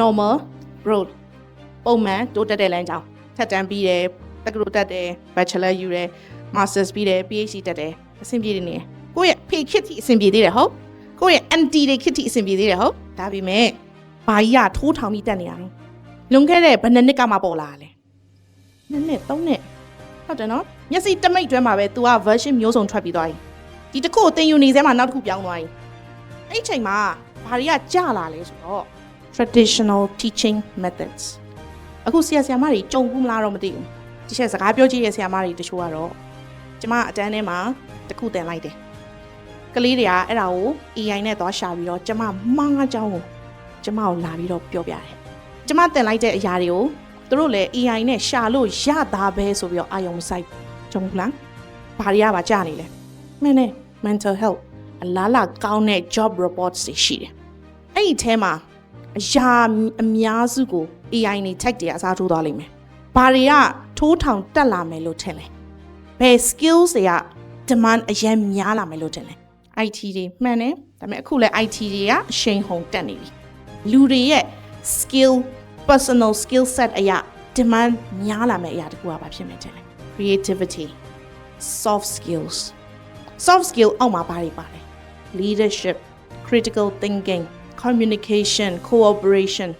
normal growth ပုံမှန်တိုးတက်တဲ့လမ်းကြောင်းထက်တန်းပြီးတယ်တက္ကသိုလ်တက်တယ် bachelor ယူတယ် masters ပြီးတယ် phd တက်တယ်အဆင်ပြေနေတယ်ကိုယ့်ရဲ့ဖေခစ်တီအဆင်ပြေသေးတယ်ဟုတ်ကိုယ့်ရဲ့ anti တွေခစ်တီအဆင်ပြေသေးတယ်ဟုတ်ဒါပေမဲ့ဘာကြီးကထိုးထောင်ပြီးတက်နေရအောင်လွန်ခဲ့တဲ့ဘယ်နှစ်နှစ်ကမှပေါ်လာလဲနှစ်နှစ်သုံးနှစ်ဟုတ်တယ်နော်မျက်စိတမိတ်တွဲမှာပဲ तू က version မျိုးစုံထွက်ပြီးသွားပြီဒီတစ်ခုကိုသင်ယူနေစဲမှာနောက်တစ်ခုပြောင်းသွားပြီအဲ့ဒီချိန်မှာဘာတွေကကြာလာလဲဆိုတော့ traditional teaching methods အခုဆရာဆရာမတွေကြုံဘူးမလားတော့မသိဘူးဒီချက်စကားပြောကြည့်တဲ့ဆရာမတွေတချို့ကတော့ကျမအတန်းထဲမှာတစ်ခုတင်လိုက်တယ်ကလေးတွေကအဲ့ဒါကို AI နဲ့သွားရှာပြီးတော့ကျမမှားငါကြောင်းကိုကျမကိုလာပြီးတော့ပြောပြတယ်ကျမတင်လိုက်တဲ့အရာတွေကိုသူတို့လည်း AI နဲ့ရှာလို့ရတာပဲဆိုပြီးတော့အာယုံမဆိုင်ကြုံဘူးလားဘာတွေကပါကြာနေလဲမင်းနဲ့ mental health အလားလာကောင်းတဲ့ job reports တွေရှိတယ်အဲ့ဒီအဲမှာ အရာအများစုကို AI နေ tag တွေအစားထိုးသွားလိမ့်မယ်။ဘာတွေကထိုးထောင်တက်လာမယ်လို့ထင်လဲ။ဘယ် skills တွေက demand အရင်များလာမယ်လို့ထင်လဲ။ IT တွေမှန်တယ်။ဒါပေမဲ့အခုလဲ IT တွေကအရှိန်ဟုန်တက်နေပြီ။လူတွေရဲ့ skill personal skill set အရာ demand များလာမယ့်အရာတကူကဘာဖြစ်မယ်ထင်လဲ။ creativity soft skills soft skill အောက်မှာဘာတွေပါလဲ leadership critical thinking communication cooperation